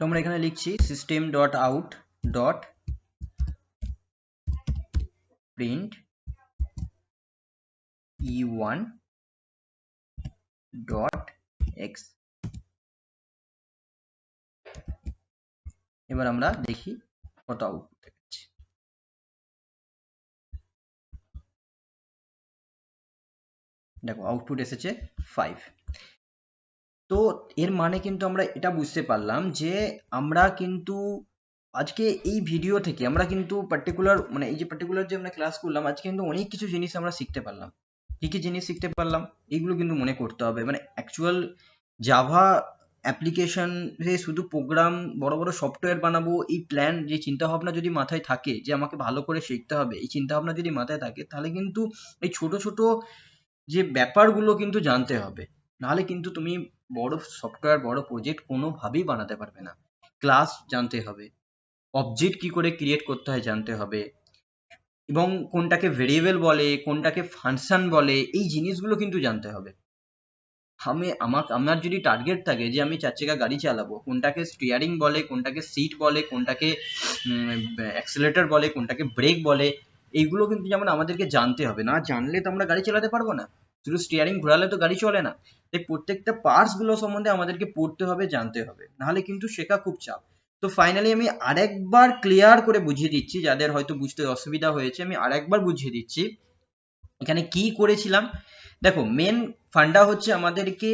তো আমরা এখানে লিখছি system dot out dot print e one dot x এবার আমরা দেখি কত আউটপুট দেখাচ্ছে দেখো আউটপুট এসেছে ফাইভ তো এর মানে কিন্তু আমরা এটা বুঝতে পারলাম যে আমরা কিন্তু আজকে এই ভিডিও থেকে আমরা কিন্তু পার্টিকুলার মানে এই যে পার্টিকুলার যে আমরা ক্লাস করলাম, আজকে কিন্তু অনেক কিছু জিনিস আমরা শিখতে পারলাম। কি কি জিনিস শিখতে পারলাম? এইগুলো কিন্তু মনে করতে হবে। মানে অ্যাকচুয়াল জাভা অ্যাপ্লিকেশন যে শুধু প্রোগ্রাম বড় বড় সফটওয়্যার বানাবো, এই প্ল্যান যে চিন্তা ভাবনা যদি মাথায় থাকে যে আমাকে ভালো করে শিখতে হবে, এই চিন্তা ভাবনা যদি মাথায় থাকে, তাহলে কিন্তু এই ছোট ছোট যে ব্যাপারগুলো কিন্তু জানতে হবে। নাহলে কিন্তু তুমি বড় সফটওয়্যার বড় প্রজেক্ট কোনোভাবেই বানাতে পারবে না। ক্লাস জানতে হবে। অবজেক্ট কি করে ক্রিয়েট করতে হয় জানতে হবে। এবং কোনটাকে ভেরিয়েবল বলে, কোনটাকে ফাংশন বলে, এই জিনিসগুলো কিন্তু জানতে হবে। আমি, আমার আমার যদি টার্গেট থাকে যে আমি চার চাকা গাড়ি চালাবো, কোনটাকে স্টিয়ারিং বলে, কোনটাকে সিট বলে, কোনটাকে অ্যাক্সেলেটর বলে, কোনটাকে ব্রেক বলে, এইগুলো কিন্তু যেমন আমাদেরকে জানতে হবে। না জানলে তো আমরা গাড়ি চালাতে পারব না। শুধু স্টিয়ারিং ঘোরালে তো গাড়ি চলে না। তাই প্রত্যেকটা পার্টসগুলো সম্বন্ধে আমাদেরকে পড়তে হবে, জানতে হবে। নাহলে কিন্তু শেখা খুব চাপ। তো ফাইনালি আমি আরেকবার ক্লিয়ার করে বুঝিয়ে দিচ্ছি, যাদের হয়তো বুঝতে অসুবিধা হয়েছে, আমি আরেকবার বুঝিয়ে দিচ্ছি। এখানে কি করেছিলাম? দেখো মেন ফান্ডা হচ্ছে আমাদেরকে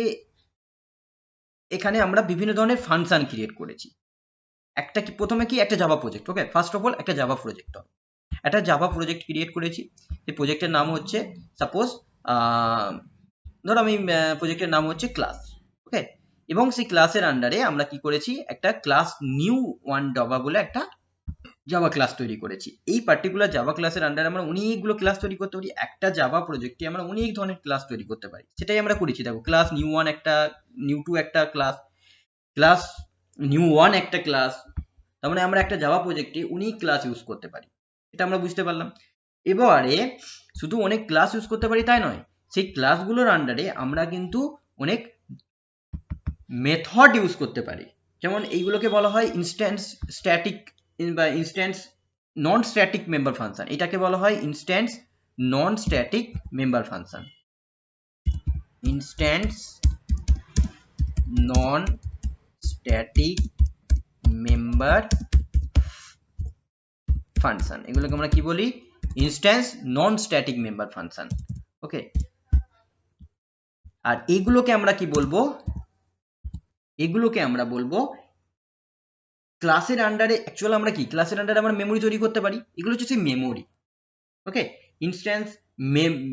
এখানে আমরা বিভিন্ন ধরনের ফাংশন ক্রিয়েট করেছি। একটা কি, প্রথমে কি? একটা Java project okay first of all একটা জাভা প্রজেক্ট একটা জাভা প্রজেক্ট ক্রিয়েট করেছি। এই প্রজেক্টের নাম হচ্ছে সাপোজ ধরো আমি প্রজেক্টের নাম হচ্ছে ক্লাস ওকে এবং সেই ক্লাসের আন্ডারে আমরা কি করেছি? একটা ক্লাস নিউ ওয়ান জাভা বলে একটা জাভা ক্লাস তৈরি করেছি। এই পার্টিকুলার জাভা ক্লাসের আন্ডারে আমরা অনেকগুলো ক্লাস তৈরি করতে পারি। একটা জাভা প্রজেক্টে আমরা অনেক ধরনের ক্লাস তৈরি করতে পারি। সেটাই আমরা করেছি। দেখো ক্লাস নিউ ওয়ান একটা নিউ টু একটা ক্লাস ক্লাস নিউ ওয়ান একটা ক্লাস তার মানে আমরা একটা জাভা প্রজেক্টে অনেক ক্লাস ইউজ করতে পারি। এটা আমরা বুঝতে পারলাম। এবারে শুধু অনেক ক্লাস ইউজ করতে পারি তাই নয়, সেই ক্লাসগুলোর আন্ডারে আমরা কিন্তু অনেক মেথড ইউজ করতে পারি। যেমন এইগুলোকে বলা হয় ইনস্ট্যান্স স্ট্যাটিক বা instance non static member function এটাকে বলা হয় instance non static member function instance non static member function এগুলোকে আমরা কি বলি? Instance non static member function okay আর এগুলোকে আমরা কি বলব? এগুলোকে আমরা বলব ক্লাসের আন্ডারে অ্যাকচুয়াল আমরা কি? ক্লাসের আন্ডারে আমরা মেমোরি তৈরি করতে পারি। এগুলো হচ্ছে memory okay instance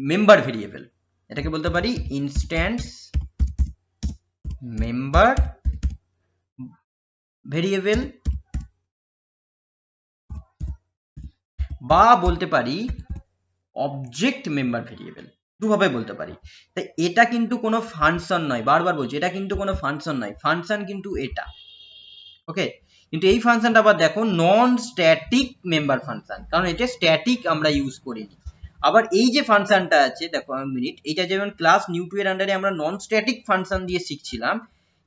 member variable এটাকে বলতে পারি ইনস্ট্যান্স মেম্বার ভেরিয়েবল বা বলতে পারি অবজেক্ট মেম্বার ভেরিয়েবল দুভাবে বলতে পারি। তাই এটা কিন্তু কোনো ফাংশন নয়, বারবার বলছি, এটা কিন্তু কোনো ফাংশন নয় ফাংশন কিন্তু এটা। ওকে কিন্তু এই ফাংশনটা আবার দেখো নন স্ট্যাটিক মেম্বার ফাংশন কারণ এটা স্ট্যাটিক আমরা ইউজ করিনি। আবার এই যে ফাংশনটা আছে, দেখো মিনিট এটা যেমন ক্লাস নিউ টু এর আন্ডারে আমরা নন স্ট্যাটিক ফাংশন দিয়ে শিখছিলাম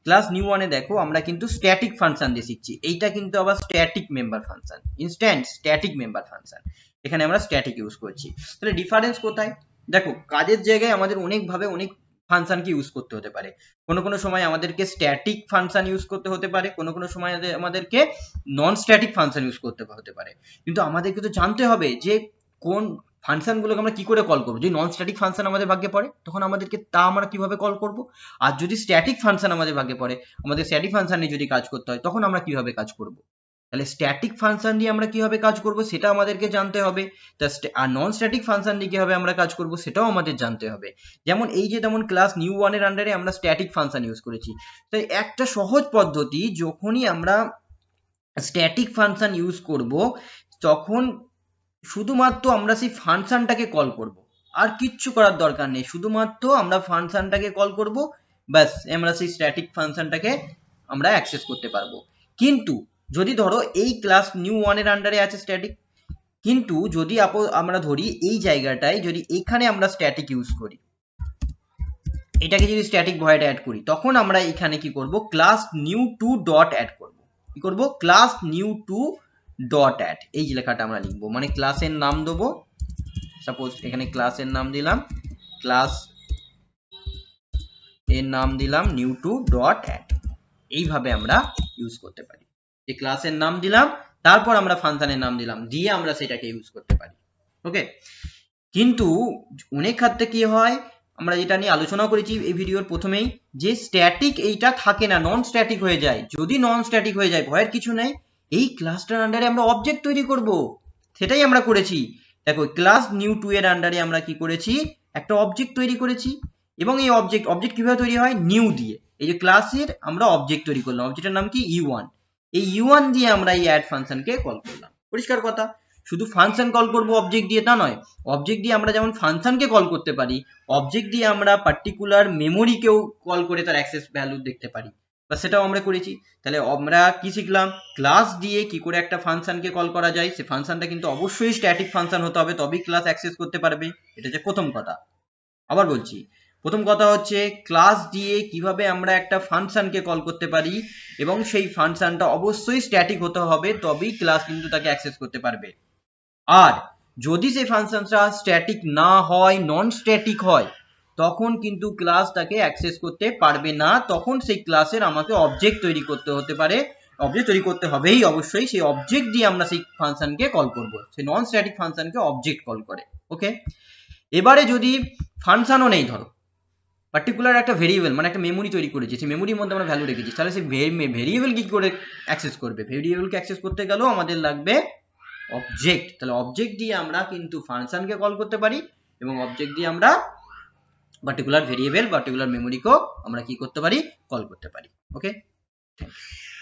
ক্লাস নিউ ওয়ানে দেখো, আমরা কিন্তু স্ট্যাটিক ফাংশন দিয়ে শিখছি। এইটা কিন্তু আবার static member function instant static member function এখানে আমরা স্ট্যাটিক ইউজ করছি। তাহলে ডিফারেন্স কোথায়? দেখো, কাজের জায়গায় আমাদের অনেকভাবে অনেক ফাংশনকে ইউজ করতে হতে পারে। কোনো কোনো সময় আমাদেরকে স্ট্যাটিক ফাংশন ইউজ করতে হতে পারে, কোনো কোনো সময় আমাদেরকে নন স্ট্যাটিক ফাংশন ইউজ করতে হতে পারে। কিন্তু আমাদেরকে তো জানতে হবে যে কোন ফাংশনগুলোকে আমরা কি করে কল করব? যদি নন স্ট্যাটিক ফাংশন আমাদের ভাগ্যে পড়ে, তখন আমাদেরকে তা আমরা কীভাবে কল করব? আর যদি স্ট্যাটিক ফাংশন আমাদের ভাগ্যে পড়ে, আমাদের স্ট্যাটিক ফাংশন নিয়ে যদি কাজ করতে হয়, তখন আমরা কীভাবে কাজ করব? তাহলে স্ট্যাটিক ফাংশন দিয়ে আমরা কীভাবে কাজ করব, সেটা আমাদেরকে জানতে হবে। আর নন স্ট্যাটিক ফাংশন দিয়ে কীভাবে আমরা কাজ করব, সেটাও আমাদের জানতে হবে। যেমন এই যে তেমন ক্লাস নিউ ওয়ানের আন্ডারে আমরা স্ট্যাটিক ফাংশন ইউজ করেছি। তাই একটা সহজ পদ্ধতি, যখনই আমরা স্ট্যাটিক ফাংশন ইউজ করব, তখন শুধুমাত্র আমরা সেই ফাংশনটাকে কল করব। আর কিচ্ছু করার দরকার নেই। শুধুমাত্র আমরা ফাংশনটাকে কল করব, ব্যাস, আমরা সেই স্ট্যাটিক ফাংশনটাকে আমরা অ্যাক্সেস করতে পারব। কিন্তু যদি ধরো এই ক্লাস নিউ ওয়ানের আন্ডারে আছে স্ট্যাটিক কিন্তু যদি আমরা ধরি এই জায়গাটায় যদি এখানে আমরা স্ট্যাটিক ইউজ করি, এটাকে যদি স্ট্যাটিক ভয়েড অ্যাড করি, তখন আমরা এখানে কি করব? Class new two dot add করব। কি করব? Class new two dot at এই যে লেখাটা আমরা লিখব। মানে ক্লাসের নাম দেবো। সাপোজ এখানে ক্লাসের নাম দিলাম। ক্লাস এর নাম দিলাম নিউ টু ডট অ্যাট এইভাবে আমরা ইউজ করতে পারি। যে ক্লাসের নাম দিলাম, তারপর আমরা ফাংশনের নাম দিলাম। দিয়ে আমরা সেটাকে ইউজ করতে পারি। ওকে কিন্তু অনেক ক্ষেত্রে কি হয়, আমরা যেটা নিয়ে আলোচনা করেছি এই ভিডিওর প্রথমেই, যে স্ট্যাটিক এইটা থাকে না নন স্ট্যাটিক হয়ে যায়। যদি নন স্ট্যাটিক হয়ে যায়, ভয়ের কিছু নেই। এই ক্লাসটার আন্ডারে আমরা অবজেক্ট তৈরি করব। সেটাই আমরা করেছি। দেখো ক্লাস নিউ টু এর আন্ডারে আমরা কি করেছি? একটা অবজেক্ট তৈরি করেছি। এবং এই অবজেক্ট অবজেক্ট কীভাবে তৈরি হয়? নিউ দিয়ে। এই যে ক্লাসের আমরা অবজেক্ট তৈরি করলাম। অবজেক্টের নাম কি? ইউ ওয়ান এই ইউ ওয়ান দিয়ে আমরা এই অ্যাড ফাংশনকে কল করলাম। পরিষ্কার কথা। শুধু ফাংশন কল করব অবজেক্ট দিয়ে তা নয়। অবজেক্ট দিয়ে আমরা যেমন ফাংশনকে কল করতে পারি অবজেক্ট দিয়ে আমরা পার্টিকুলার মেমোরিকেও কল করে তার অ্যাক্সেস ভ্যালু দেখতে পারি। বা সেটাও আমরা করেছি। তাহলে আমরা কি শিখলাম? ক্লাস দিয়ে কি করে একটা ফাংশনকে কল করা যায়, সে ফাংশনটা কিন্তু অবশ্যই স্ট্যাটিক ফাংশন হতে হবে, তবেই ক্লাস অ্যাক্সেস করতে পারবে। এটা হচ্ছে প্রথম কথা। আবার বলছি, প্রথম কথা হচ্ছে ক্লাস দিয়ে কীভাবে আমরা একটা ফাংশনকে কল করতে পারি এবং সেই ফাংশনটা অবশ্যই স্ট্যাটিক হতে হবে, তবেই ক্লাস কিন্তু তাকে অ্যাক্সেস করতে পারবে। আর যদি সেই ফাংশনটা স্ট্যাটিক না হয় নন স্ট্যাটিক হয় তখন কিন্তু ক্লাস তাকে অ্যাক্সেস করতে পারবে না। তখন সেই ক্লাসের আমাকে অবজেক্ট তৈরি করতে হতে পারে। অবজেক্ট তৈরি করতে হবেই অবশ্যই। সেই অবজেক্ট দিয়ে আমরা সেই ফাংশনকে কল করব। সেই নন স্ট্যাটিক ফাংশনকে অবজেক্ট কল করে। ওকে এবারে যদি ফাংশনও নেই, ধরো পার্টিকুলার একটা ভেরিয়েবল মানে একটা মেমোরি তৈরি করেছি, সেই মেমোরির মধ্যে আমরা ভ্যালু রেখেছি, তাহলে সেই ভেরিয়েবল কি করে অ্যাক্সেস করবে? ভেরিয়েবলকে অ্যাক্সেস করতে গেলেও আমাদের লাগবে অবজেক্ট তাহলে অবজেক্ট দিয়ে আমরা কিন্তু ফাংশনকে কল করতে পারি এবং অবজেক্ট দিয়ে আমরা পার্টিকুলার ভেরিয়েবল পার্টিকুলার মেমোরিকেও আমরা কি করতে পারি? কল করতে পারি। Okay thank you